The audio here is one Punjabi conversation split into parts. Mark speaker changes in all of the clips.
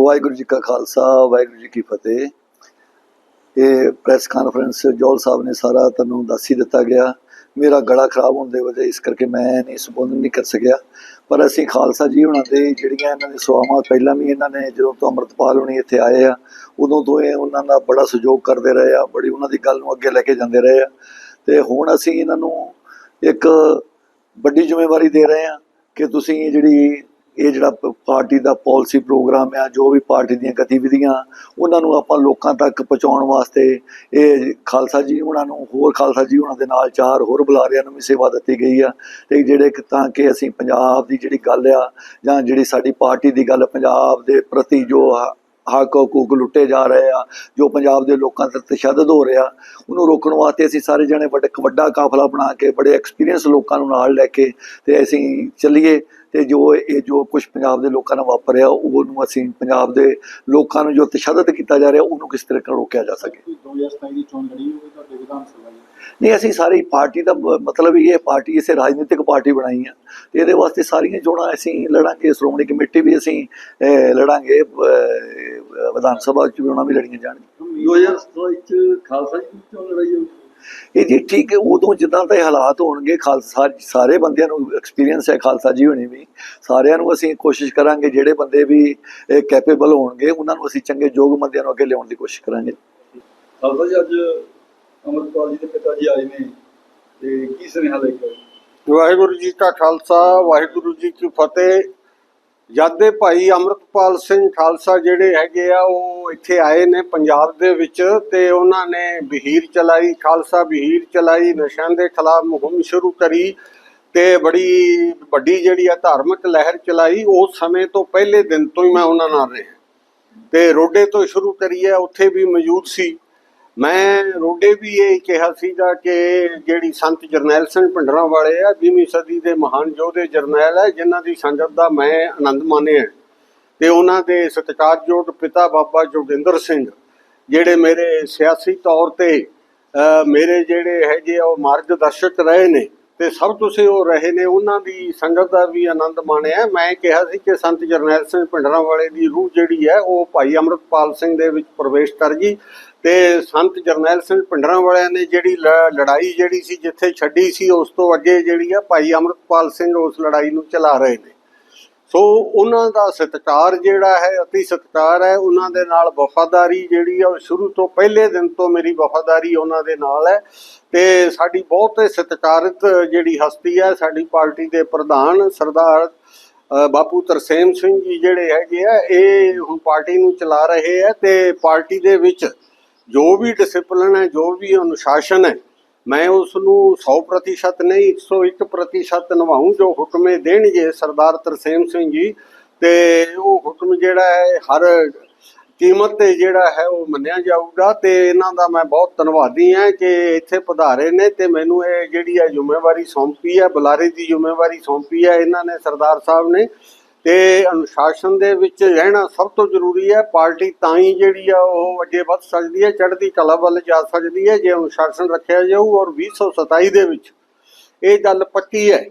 Speaker 1: ਵਾਹਿਗੁਰੂ ਜੀ ਕਾ ਖਾਲਸਾ, ਵਾਹਿਗੁਰੂ ਜੀ ਕੀ ਫਤਿਹ। ਇਹ ਪ੍ਰੈਸ ਕਾਨਫਰੰਸ ਜੋਲ ਸਾਹਿਬ ਨੇ ਸਾਰਾ ਤੁਹਾਨੂੰ ਦੱਸ ਹੀ ਦਿੱਤਾ ਗਿਆ। ਮੇਰਾ ਗਲਾ ਖਰਾਬ ਹੋਣ ਦੇ ਵਜ੍ਹਾ ਇਸ ਕਰਕੇ ਮੈਂ ਨਹੀਂ ਸੰਬੋਧਨ ਨਹੀਂ ਕਰ ਸਕਿਆ। ਪਰ ਅਸੀਂ ਖਾਲਸਾ ਜੀ ਉਹਨਾਂ ਦੇ ਜਿਹੜੀਆਂ ਇਹਨਾਂ ਦੇ ਸਵਾਮਾਂ ਪਹਿਲਾਂ ਵੀ ਇਹਨਾਂ ਨੇ ਜਦੋਂ ਤੋਂ ਅੰਮ੍ਰਿਤਪਾਲ ਹੁਣੀ ਇੱਥੇ ਆਏ ਆ, ਉਦੋਂ ਤੋਂ ਇਹ ਉਹਨਾਂ ਦਾ ਬੜਾ ਸਹਿਯੋਗ ਕਰਦੇ ਰਹੇ ਆ, ਬੜੀ ਉਹਨਾਂ ਦੀ ਗੱਲ ਨੂੰ ਅੱਗੇ ਲੈ ਕੇ ਜਾਂਦੇ ਰਹੇ ਆ। ਤੇ ਹੁਣ ਅਸੀਂ ਇਹਨਾਂ ਨੂੰ ਇੱਕ ਵੱਡੀ ਜ਼ਿੰਮੇਵਾਰੀ ਦੇ ਰਹੇ ਆ ਕਿ ਤੁਸੀਂ ਜਿਹੜੀ ਇਹ ਜਿਹੜਾ ਪ- ਪਾਰਟੀ ਦਾ ਪਾਲਿਸੀ ਪ੍ਰੋਗਰਾਮ ਆ, ਜੋ ਵੀ ਪਾਰਟੀ ਦੀਆਂ ਗਤੀਵਿਧੀਆਂ, ਉਹਨਾਂ ਨੂੰ ਆਪਾਂ ਲੋਕਾਂ ਤੱਕ ਪਹੁੰਚਾਉਣ ਵਾਸਤੇ ਇਹ ਖਾਲਸਾ ਜੀ ਉਹਨਾਂ ਨੂੰ, ਹੋਰ ਖਾਲਸਾ ਜੀ ਉਹਨਾਂ ਦੇ ਨਾਲ ਚਾਰ ਹੋਰ ਬੁਲਾਰਿਆਂ ਨੂੰ ਵੀ ਸੇਵਾ ਦਿੱਤੀ ਗਈ ਆ। ਤੇ ਜਿਹੜੇ ਤਾਂ ਕਿ ਅਸੀਂ ਪੰਜਾਬ ਦੀ ਜਿਹੜੀ ਗੱਲ ਆ ਜਾਂ ਜਿਹੜੀ ਸਾਡੀ ਪਾਰਟੀ ਦੀ ਗੱਲ ਪੰਜਾਬ ਦੇ ਪ੍ਰਤੀ ਜੋ ਹੱਕ ਹਕੂਕ ਲੁੱਟੇ ਜਾ ਰਹੇ ਆ, ਜੋ ਪੰਜਾਬ ਦੇ ਲੋਕਾਂ ਤੇ ਤਸ਼ੱਦਦ ਹੋ ਰਿਹਾ, ਉਹਨੂੰ ਰੋਕਣ ਵਾਸਤੇ ਅਸੀਂ ਸਾਰੇ ਜਣੇ ਵੱਡਾ ਇੱਕ ਵੱਡਾ ਕਾਫਲਾ ਬਣਾ ਕੇ, ਬੜੇ ਐਕਸਪੀਰੀਅੰਸ ਲੋਕਾਂ ਨੂੰ ਨਾਲ ਲੈ ਕੇ ਤੇ ਅਸੀਂ ਚੱਲੀਏ ਤੇ ਜੋ ਇਹ ਜੋ ਕੁਝ ਪੰਜਾਬ ਦੇ ਲੋਕਾਂ ਨਾਲ ਵਾਪਰਿਆ, ਉਹਨੂੰ ਅਸੀਂ ਪੰਜਾਬ ਦੇ ਲੋਕਾਂ ਨੂੰ ਜੋ ਤਸ਼ੱਦਦ ਕੀਤਾ ਜਾ ਰਿਹਾ, ਉਹਨੂੰ ਕਿਸ ਤਰ੍ਹਾਂ ਰੋਕਿਆ ਜਾ ਸਕੇ।
Speaker 2: ਕਿ 2027 ਦੀ ਚੋਣ ਲੜੀ ਹੋਈ, ਤੁਹਾਡੇ ਵਿਧਾਨ ਸਭਾ
Speaker 1: ਨਹੀਂ ਅਸੀਂ ਸਾਰੀ ਪਾਰਟੀ ਦਾ ਮਤਲਬ ਇਹ ਪਾਰਟੀ ਇਸੇ ਰਾਜਨੀਤਿਕ ਪਾਰਟੀ ਬਣਾਈ ਆ। ਤੇ ਇਹਦੇ ਵਾਸਤੇ ਸਾਰੀਆਂ ਚੋਣਾਂ ਅਸੀਂ ਲੜਾਂਗੇ ਸ਼੍ਰੋਮਣੀ ਕਮੇਟੀ ਵੀ ਅਸੀਂ ਲੜਾਂਗੇ ਵਿਧਾਨ ਸਭਾ ਚ ਚੋਣਾਂ ਵੀ ਲੜੀਆਂ ਜਾਣਗੀਆਂ।
Speaker 3: 2027 ਚ ਖਾਲਸਾ ਜੀ ਚੋਣ ਲੜਾਈ ਹੋਈ
Speaker 1: ਇਹ ਜੀ ਠੀਕ ਹੈ ਉਦੋਂ ਜਿੱਦਾਂ ਦੇ ਹਾਲਾਤ ਹੋਣਗੇ ਖਾਲਸਾ ਸਾਰੇ ਬੰਦਿਆਂ ਨੂੰ ਐਕਸਪੀਰੀਅੰਸ ਹੈ ਖਾਲਸਾ ਜੀ ਹੋਣੀ ਵੀ। ਸਾਰਿਆਂ ਨੂੰ ਅਸੀਂ ਕੋਸ਼ਿਸ਼ ਕਰਾਂਗੇ ਜਿਹੜੇ ਬੰਦੇ ਵੀ ਕੈਪੇਬਲ ਹੋਣਗੇ ਉਹਨਾਂ ਨੂੰ ਅਸੀਂ ਚੰਗੇ ਯੋਗ ਬੰਦਿਆਂ ਨੂੰ ਅੱਗੇ ਲਿਆਉਣ ਦੀ ਕੋਸ਼ਿਸ਼ ਕਰਾਂਗੇ।
Speaker 3: ਖਾਲਸਾ ਜੀ ਅੱਜ ਅਮਰਪਾਲ ਜੀ ਦੇ ਪਿਤਾ ਜੀ ਆਏ ਨੇ ਤੇ ਕੀ ਸੁਨੇਹਾ ਲੈ ਕੇ
Speaker 4: ਵਾਹਿਗੁਰੂ ਜੀ ਕਾ ਖਾਲਸਾ, ਵਾਹਿਗੁਰੂ ਜੀ ਕੀ ਫਤਿਹ। ਜਦ ਭਾਈ ਅੰਮ੍ਰਿਤਪਾਲ ਸਿੰਘ ਖਾਲਸਾ ਜਿਹੜੇ ਹੈਗੇ ਆ, ਉਹ ਇੱਥੇ ਆਏ ਨੇ ਪੰਜਾਬ ਦੇ ਵਿੱਚ ਤੇ ਉਹਨਾਂ ਨੇ ਬਹੀਰ ਚਲਾਈ, ਖਾਲਸਾ ਬਹੀਰ ਚਲਾਈ, ਨਸ਼ਿਆਂ ਦੇ ਖਿਲਾਫ ਮੁਹਿੰਮ ਸ਼ੁਰੂ ਕਰੀ ਤੇ ਬੜੀ ਵੱਡੀ ਜਿਹੜੀ ਆ ਧਾਰਮਿਕ ਲਹਿਰ ਚਲਾਈ। ਉਸ ਸਮੇਂ ਤੋਂ ਪਹਿਲੇ ਦਿਨ ਤੋਂ ਹੀ ਮੈਂ ਉਹਨਾਂ ਨਾਲ ਰਿਹਾ। ਤੇ ਰੋਡੇ ਤੋਂ ਸ਼ੁਰੂ ਕਰੀ ਹੈ ਉੱਥੇ ਵੀ ਮੌਜੂਦ ਸੀ। ਮੈਂ ਰੋਡੇ ਵੀ ਇਹ ਕਿਹਾ ਸੀਗਾ ਕਿ ਜਿਹੜੀ ਸੰਤ ਜਰਨੈਲ ਸਿੰਘ ਭਿੰਡਰਾਂ ਵਾਲੇ ਆ 20ਵੀਂ ਸਦੀ ਦੇ ਮਹਾਨ ਯੋਧੇ ਜਰਨੈਲ ਹੈ ਜਿਨ੍ਹਾਂ ਦੀ ਸੰਗਤ ਦਾ ਮੈਂ ਆਨੰਦ ਮਾਣਿਆ। ਤੇ ਉਹਨਾਂ ਦੇ ਸਤਿਕਾਰਯੋਗ ਪਿਤਾ ਬਾਬਾ ਜੋਗਿੰਦਰ ਸਿੰਘ, ਜਿਹੜੇ ਮੇਰੇ ਸਿਆਸੀ ਤੌਰ ਤੇ ਮੇਰੇ ਜਿਹੜੇ ਹੈਗੇ ਆ, ਉਹ ਮਾਰਗਦਰਸ਼ਕ ਰਹੇ ਨੇ। ਤੇ ਸਭ ਤੁਸੀਂ ਉਹ ਰਹੇ ਨੇ, ਉਹਨਾਂ ਦੀ ਸੰਗਤ ਦਾ ਵੀ ਆਨੰਦ ਮਾਣਿਆ ਮੈਂ ਕਿਹਾ ਸੀ ਕਿ ਸੰਤ ਜਰਨੈਲ ਸਿੰਘ ਭਿੰਡਰਾਂ ਵਾਲੇ ਦੀ ਰੂਹ ਜਿਹੜੀ ਹੈ, ਉਹ ਭਾਈ ਅੰਮ੍ਰਿਤਪਾਲ ਸਿੰਘ ਦੇ ਵਿੱਚ ਪ੍ਰਵੇਸ਼ ਕਰ ਗਈ ਤੇ ਸੰਤ ਜਰਨੈਲ ਸਿੰਘ ਭਿੰਡਰਾਂ ਵਾਲਿਆਂ ਨੇ ਜਿਹੜੀ ਲ- ਲੜਾਈ ਜਿਹੜੀ ਸੀ, ਜਿੱਥੇ ਛੱਡੀ ਸੀ, ਉਸ ਤੋਂ ਅੱਗੇ ਜਿਹੜੀ ਆ ਭਾਈ ਅੰਮ੍ਰਿਤਪਾਲ ਸਿੰਘ ਉਸ ਲੜਾਈ ਨੂੰ ਚਲਾ ਰਹੇ ਨੇ। ਸੋ ਉਹਨਾਂ ਦਾ ਸਤਿਕਾਰ ਜਿਹੜਾ ਹੈ, ਅਤੀ ਸਤਿਕਾਰ ਹੈ, ਉਹਨਾਂ ਦੇ ਨਾਲ ਵਫਾਦਾਰੀ ਜਿਹੜੀ ਆ, ਉਹ ਸ਼ੁਰੂ ਤੋਂ ਪਹਿਲੇ ਦਿਨ ਤੋਂ ਮੇਰੀ ਵਫਾਦਾਰੀ ਉਹਨਾਂ ਦੇ ਨਾਲ ਹੈ। ਤੇ ਸਾਡੀ ਬਹੁਤ ਸਤਿਕਾਰਿਤ ਜਿਹੜੀ ਹਸਤੀ ਹੈ, ਸਾਡੀ ਪਾਰਟੀ ਦੇ ਪ੍ਰਧਾਨ ਸਰਦਾਰ ਬਾਪੂ ਤਰਸੇਮ ਸਿੰਘ ਜੀ ਜਿਹੜੇ ਹੈਗੇ ਆ, ਇਹ ਹੁਣ ਪਾਰਟੀ ਨੂੰ ਚਲਾ ਰਹੇ ਆ ਤੇ ਪਾਰਟੀ ਦੇ ਵਿੱਚ ਜੋ ਵੀ ਡਿਸਪਲਿਨ ਹੈ, ਜੋ ਵੀ ਅਨੁਸ਼ਾਸਨ ਹੈ ਮੈਂ ਉਸ ਨੂੰ 100% ਨਹੀਂ 101% ਨਿਭਾਉਂ ਜੋ ਹੁਕਮੇ ਦੇਣਗੇ ਸਰਦਾਰ ਤਰਸੇਮ ਸਿੰਘ ਜੀ। ਤੇ ਉਹ ਹੁਕਮ ਜਿਹੜਾ ਹੈ, ਹਰ ਕੀਮਤ ਤੇ ਜਿਹੜਾ ਹੈ, ਉਹ ਮੰਨਿਆ ਜਾਊਗਾ। ਤੇ ਇਹਨਾਂ ਦਾ ਮੈਂ ਬਹੁਤ ਧੰਨਵਾਦੀ ਹਾਂ ਕਿ ਇੱਥੇ ਪਧਾਰੇ ਨੇ ਤੇ ਮੈਨੂੰ ਇਹ ਜਿਹੜੀ ਹੈ ਜ਼ਿੰਮੇਵਾਰੀ ਸੌਂਪੀ ਹੈ, ਬੁਲਾਰੇ ਦੀ ਜ਼ਿੰਮੇਵਾਰੀ ਸੌਂਪੀ ਹੈ, ਇਹਨਾਂ ਨੇ ਸਰਦਾਰ ਸਾਹਿਬ ਨੇ। ਤੇ ਅਨੁਸ਼ਾਸਨ ਦੇ ਵਿੱਚ ਰਹਿਣਾ ਸਭ ਤੋਂ ਜ਼ਰੂਰੀ ਹੈ। ਪਾਰਟੀ ਤਾਂ ਹੀ ਜਿਹੜੀ ਆ, ਉਹ ਅੱਗੇ ਵੱਧ ਸਕਦੀ ਹੈ, ਚੜ੍ਹਦੀ ਕਲਾ ਵੱਲ ਜਾ ਸਕਦੀ ਹੈ, ਜੇ ਅਨੁਸ਼ਾਸਨ ਰੱਖਿਆ ਜਾਊ। ਔਰ 2027 ਦੇ ਵਿੱਚ ਇਹ ਗੱਲ ਪੱਕੀ ਹੈ।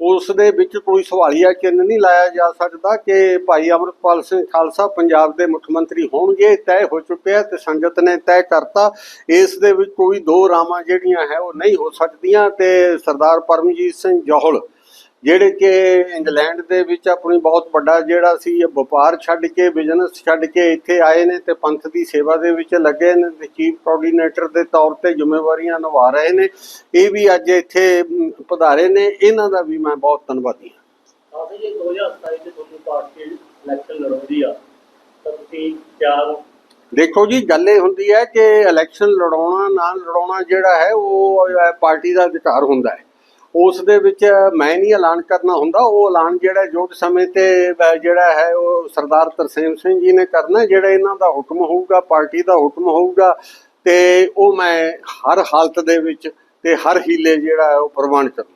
Speaker 4: ਉਸ ਦੇ ਵਿੱਚ ਕੋਈ ਸਵਾਲੀਆ ਚਿੰਨ੍ਹ ਨਹੀਂ ਲਾਇਆ ਜਾ ਸਕਦਾ ਕਿ ਭਾਈ ਅਮਰਪਾਲ ਸਿੰਘ ਖਾਲਸਾ ਪੰਜਾਬ ਦੇ ਮੁੱਖ ਮੰਤਰੀ ਹੋਣਗੇ। ਤੈਅ ਹੋ ਚੁੱਕਿਆ ਤੇ ਸੰਗਤ ਨੇ ਤੈਅ ਕਰਤਾ। ਇਸ ਦੇ ਵਿੱਚ ਕੋਈ ਦੋ ਰਾਮਾਂ ਜਿਹੜੀਆਂ ਹੈ, ਉਹ ਨਹੀਂ ਹੋ ਸਕਦੀਆਂ। ਤੇ ਸਰਦਾਰ ਪਰਮਜੀਤ ਸਿੰਘ ਜੋਹਲ ਜਿਹੜੇ ਕਿ ਇੰਗਲੈਂਡ ਦੇ ਵਿੱਚ ਆਪਣੀ ਬਹੁਤ ਵੱਡਾ ਜਿਹੜਾ ਸੀ ਇਹ ਵਪਾਰ ਛੱਡ ਕੇ ਬਿਜ਼ਨਸ ਛੱਡ ਕੇ ਇੱਥੇ ਆਏ ਨੇ ਤੇ ਪੰਥ ਦੀ ਸੇਵਾ ਦੇ ਵਿੱਚ ਲੱਗੇ ਨੇ ਤੇ ਚੀਫ ਕੋਆਰਡੀਨੇਟਰ ਦੇ ਤੌਰ ਤੇ ਜ਼ਿੰਮੇਵਾਰੀਆਂ ਨਿਭਾ ਰਹੇ ਨੇ। ਇਹ ਵੀ ਅੱਜ ਇੱਥੇ ਪਧਾਰੇ ਨੇ। ਇਹਨਾਂ ਦਾ ਵੀ ਮੈਂ ਬਹੁਤ ਧੰਨਵਾਦੀ ਹਾਂ।
Speaker 5: ਜੇ 2027 ਚ ਤੁਹਾਨੂੰ ਪਾਰਟੀ ਇਲੈਕਸ਼ਨ ਲੜਾਉਂਦੀ ਆ ਤਾਂ ਤੁਸੀਂ ਤਿਆਰ ਹੋ
Speaker 4: ਦੇਖੋ ਜੀ ਗੱਲ ਇਹ ਹੁੰਦੀ ਹੈ ਕਿ ਇਲੈਕਸ਼ਨ ਲੜਾਉਣਾ ਨਾ ਲੜਾਉਣਾ ਜਿਹੜਾ ਹੈ ਉਹ ਪਾਰਟੀ ਦਾ ਅਧਿਕਾਰ ਹੁੰਦਾ ਹੈ। ਉਸ ਦੇ ਵਿੱਚ ਮੈਂ ਨਹੀਂ ਐਲਾਨ ਕਰਨਾ ਹੁੰਦਾ, ਉਹ ਐਲਾਨ ਜਿਹੜਾ ਯੋਗ ਸਮੇਂ ਤੇ ਜਿਹੜਾ ਹੈ, ਉਹ ਸਰਦਾਰ ਤਰਸੇਮ ਸਿੰਘ ਜੀ ਨੇ ਕਰਨਾ, ਜਿਹੜਾ ਇਹਨਾਂ ਦਾ ਹੁਕਮ ਹੋਊਗਾ, ਪਾਰਟੀ ਦਾ ਹੁਕਮ ਹੋਊਗਾ, ਤੇ ਉਹ ਮੈਂ ਹਰ ਹਾਲਤ ਦੇ ਵਿੱਚ ਤੇ ਹਰ ਹੀਲੇ ਜਿਹੜਾ ਉਹ ਪ੍ਰਵਾਨ ਕਰੂੰ